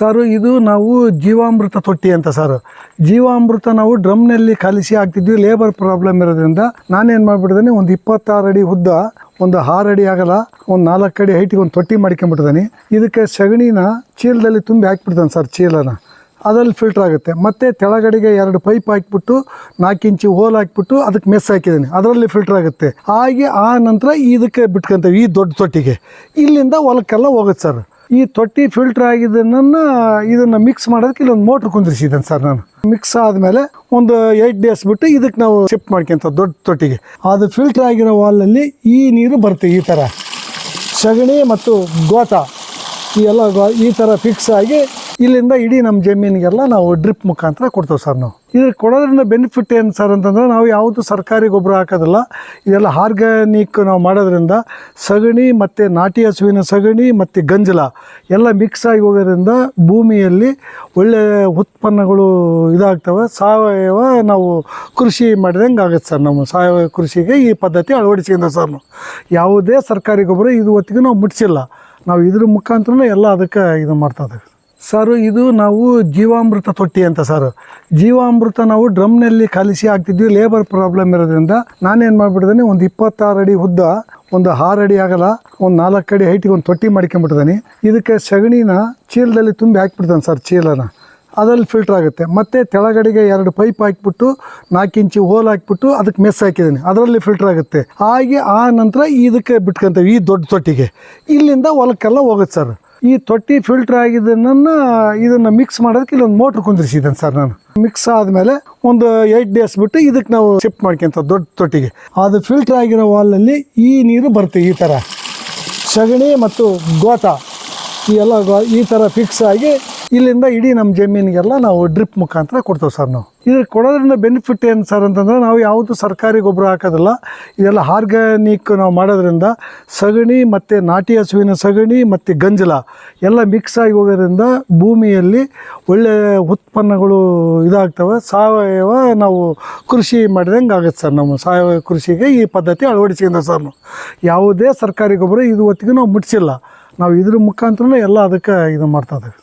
Sir, ಇದು ನಾವು ಜೀವಾಮೃತ ತೊಟ್ಟಿ ಅಂತ ಸರ್. ಜೀವಾಮೃತ ನಾವು ಡ್ರಮ್ನಲ್ಲಿ ಕಲಿಸಿ ಹಾಕ್ತಿದ್ವಿ ಲೇಬರ್ ಪ್ರಾಬ್ಲಮ್ ಇರೋದ್ರಿಂದ. ನಾನೇನು ಮಾಡಿಬಿಟ್ಟಿದ್ದೀನಿ, ಒಂದು ಇಪ್ಪತ್ತಾರು ಅಡಿ ಉದ್ದ, ಒಂದು ಆರು ಅಡಿ ಆಗಲ್ಲ, ಒಂದು ನಾಲ್ಕು ಅಡಿ ಹೈಟಿಗೆ ಒಂದು ತೊಟ್ಟಿ ಮಾಡ್ಕೊಂಬಿಟ್ಟಿದ್ದೀನಿ ಇದಕ್ಕೆ ಸಗಣಿನ ಚೀಲದಲ್ಲಿ ತುಂಬಿ ಹಾಕ್ಬಿಡ್ತಾನೆ ಸರ್ ಚೀಲನ. ಅದ್ರಲ್ಲಿ ಫಿಲ್ಟರ್ ಆಗುತ್ತೆ. ಮತ್ತು ತೆಳಗಡೆಗೆ ಎರಡು ಪೈಪ್ ಹಾಕ್ಬಿಟ್ಟು, ನಾಲ್ಕು ಇಂಚು ಹೋಲ್ ಹಾಕ್ಬಿಟ್ಟು ಅದಕ್ಕೆ ಮೆಸ್ ಹಾಕಿದ್ದೀನಿ. ಅದರಲ್ಲಿ ಫಿಲ್ಟರ್ ಆಗುತ್ತೆ. ಹಾಗೆ ಆ ನಂತರ ಇದಕ್ಕೆ ಬಿಟ್ಕೊಂತೀವಿ, ಈ ದೊಡ್ಡ ತೊಟ್ಟಿಗೆ. ಇಲ್ಲಿಂದ ಹೊಲಕ್ಕೆಲ್ಲ ಹೋಗುತ್ತೆ ಸರ್. ಈ ತೊಟ್ಟಿ ಫಿಲ್ಟರ್ ಆಗಿದ್ದನ್ನು ಇದನ್ನು ಮಿಕ್ಸ್ ಮಾಡೋದಕ್ಕೆ ಇಲ್ಲೊಂದು ಮೋಟ್ರ್ ಕುಂದಿರಿಸಿದ್ದೇನೆ ಸರ್ ನಾನು. ಮಿಕ್ಸ್ ಆದಮೇಲೆ ಒಂದು ಏಯ್ಟ್ ಡೇಸ್ ಬಿಟ್ಟು ಇದಕ್ಕೆ ನಾವು ಶಿಫ್ಟ್ ಮಾಡ್ಕೊಂತ ದೊಡ್ಡ ತೊಟ್ಟಿಗೆ. ಅದು ಫಿಲ್ಟರ್ ಆಗಿರೋ ವಾಲ್ನಲ್ಲಿ ಈ ನೀರು ಬರುತ್ತೆ ಈ ಥರ ಸಗಣಿ ಮತ್ತು ಗೋತ ಈ ಎಲ್ಲ ಈ ಥರ ಫಿಕ್ಸ್ ಆಗಿ ಇಲ್ಲಿಂದ ಇಡೀ ನಮ್ಮ ಜಮೀನಿಗೆಲ್ಲ ನಾವು ಡ್ರಿಪ್ ಮುಖಾಂತರ ಕೊಡ್ತೇವೆ ಸರ್ ನಾವು. ಇದು ಕೊಡೋದ್ರಿಂದ ಬೆನಿಫಿಟ್ ಏನು ಸರ್ ಅಂತಂದ್ರೆ ನಾವು ಯಾವುದು ಸರ್ಕಾರಿ ಗೊಬ್ಬರ ಹಾಕೋದಿಲ್ಲ. ಇದೆಲ್ಲ ಆರ್ಗ್ಯಾನಿಕ್ ನಾವು ಮಾಡೋದ್ರಿಂದ ಸಗಣಿ ಮತ್ತು ನಾಟಿ ಹಸುವಿನ ಸಗಣಿ ಮತ್ತು ಗಂಜಲ ಎಲ್ಲ ಮಿಕ್ಸ್ ಆಗಿ ಹೋಗೋದ್ರಿಂದ ಭೂಮಿಯಲ್ಲಿ ಒಳ್ಳೆಯ ಉತ್ಪನ್ನಗಳು ಇದಾಗ್ತವೆ. ಸಾವಯವ ನಾವು ಕೃಷಿ ಮಾಡಿದಂಗೆ ಆಗುತ್ತೆ ಸರ್ ನಮ್ಮ ಸಾವಯವ ಕೃಷಿಗೆ ಈ ಪದ್ಧತಿ ಅಳವಡಿಸಿದ್ದ ಸರ್ ನಾವು. ಯಾವುದೇ ಸರ್ಕಾರಿ ಗೊಬ್ಬರ ಇದು ಹೊತ್ತಿಗೆ ನಾವು ಮುಟ್ಸಿಲ್ಲ. ನಾವು ಇದ್ರ ಮುಖಾಂತರನೇ ಎಲ್ಲ ಅದಕ್ಕೆ ಇದು ಮಾಡ್ತಾ ಇದ್ದೀವಿ. ಸರ್, ಇದು ನಾವು ಜೀವಾಮೃತ ತೊಟ್ಟಿ ಅಂತ ಸರ್. ಜೀವಾಮೃತ ನಾವು ಡ್ರಮ್ನಲ್ಲಿ ಕಲಿಸಿ ಹಾಕ್ತಿದ್ವಿ ಲೇಬರ್ ಪ್ರಾಬ್ಲಮ್ ಇರೋದ್ರಿಂದ. ನಾನೇನು ಮಾಡಿಬಿಟ್ಟಿದ್ದೀನಿ, ಒಂದು ಇಪ್ಪತ್ತಾರು ಅಡಿ ಉದ್ದ, ಒಂದು ಆರು ಅಡಿ ಆಗಲ್ಲ, ಒಂದು ನಾಲ್ಕು ಅಡಿ ಹೈಟಿಗೆ ಒಂದು ತೊಟ್ಟಿ ಮಾಡ್ಕೊಂಬಿಟ್ಟಿದ್ದೀನಿ ಇದಕ್ಕೆ ಸಗಣಿನ ಚೀಲದಲ್ಲಿ ತುಂಬಿ ಹಾಕ್ಬಿಡ್ತಾನೆ ಸರ್ ಚೀಲನ. ಅದರಲ್ಲಿ ಫಿಲ್ಟರ್ ಆಗುತ್ತೆ. ಮತ್ತು ತೆಳಗಡೆಗೆ ಎರಡು ಪೈಪ್ ಹಾಕಿಬಿಟ್ಟು, ನಾಲ್ಕು ಇಂಚು ಹೋಲ್ ಹಾಕಿಬಿಟ್ಟು ಅದಕ್ಕೆ ಮೆಸ್ ಹಾಕಿದ್ದೀನಿ. ಅದರಲ್ಲಿ ಫಿಲ್ಟರ್ ಆಗುತ್ತೆ. ಹಾಗೆ ಆ ನಂತರ ಇದಕ್ಕೆ ಬಿಟ್ಕೊಂತೇವೆ, ಈ ದೊಡ್ಡ ತೊಟ್ಟಿಗೆ. ಇಲ್ಲಿಂದ ಹೊಲಕ್ಕೆಲ್ಲ ಹೋಗುತ್ತೆ ಸರ್. ಈ ತೊಟ್ಟಿ ಫಿಲ್ಟರ್ ಆಗಿದ್ದನ್ನು ಇದನ್ನು ಮಿಕ್ಸ್ ಮಾಡೋದಕ್ಕೆ ಇಲ್ಲೊಂದು ಮೋಟ್ರ್ ಕುಂದಿರಿಸಿದ್ದೇನೆ ಸರ್ ನಾನು. ಮಿಕ್ಸ್ ಆದಮೇಲೆ ಒಂದು ಏಯ್ಟ್ ಡೇಸ್ ಬಿಟ್ಟು ಇದಕ್ಕೆ ನಾವು ಶಿಫ್ಟ್ ಮಾಡ್ಕೊಂತ ದೊಡ್ಡ ತೊಟ್ಟಿಗೆ. ಅದು ಫಿಲ್ಟರ್ ಆಗಿರೋ ವಾಲ್ನಲ್ಲಿ ಈ ನೀರು ಬರುತ್ತೆ ಈ ಥರ ಸಗಣಿ ಮತ್ತು ಗೋತ ಈ ಎಲ್ಲ ಈ ಥರ ಫಿಕ್ಸ್ ಆಗಿ ಇಲ್ಲಿಂದ ಇಡೀ ನಮ್ಮ ಜಮೀನಿಗೆಲ್ಲ ನಾವು ಡ್ರಿಪ್ ಮುಖಾಂತರ ಕೊಡ್ತೇವೆ ಸರ್ ನಾವು. ಇದ್ರ ಕೊಡೋದ್ರಿಂದ ಬೆನಿಫಿಟ್ ಏನು ಸರ್ ಅಂತಂದ್ರೆ ನಾವು ಯಾವುದು ಸರ್ಕಾರಿ ಗೊಬ್ಬರ ಹಾಕೋದಿಲ್ಲ. ಇದೆಲ್ಲ ಆರ್ಗ್ಯಾನಿಕ್ ನಾವು ಮಾಡೋದ್ರಿಂದ ಸಗಣಿ ಮತ್ತು ನಾಟಿ ಹಸುವಿನ ಸಗಣಿ ಮತ್ತು ಗಂಜಲ ಎಲ್ಲ ಮಿಕ್ಸ್ ಆಗಿ ಹೋಗೋದ್ರಿಂದ ಭೂಮಿಯಲ್ಲಿ ಒಳ್ಳೆಯ ಉತ್ಪನ್ನಗಳು ಇದಾಗ್ತವೆ. ಸಾವಯವ ನಾವು ಕೃಷಿ ಮಾಡಿದಂಗೆ ಆಗುತ್ತೆ ಸರ್ ನಮ್ಮ ಸಾವಯವ ಕೃಷಿಗೆ ಈ ಪದ್ಧತಿ ಅಳವಡಿಸಿಂದ ಸರ್ ನಾವು. ಯಾವುದೇ ಸರ್ಕಾರಿ ಗೊಬ್ಬರ ಇದು ಹೊತ್ತಿಗೆ ನಾವು ಮುಟ್ಸಿಲ್ಲ. ನಾವು ಇದ್ರ ಮುಖಾಂತರನೇ ಎಲ್ಲ ಅದಕ್ಕೆ ಇದು ಮಾಡ್ತಾ ಇದ್ದೀವಿ.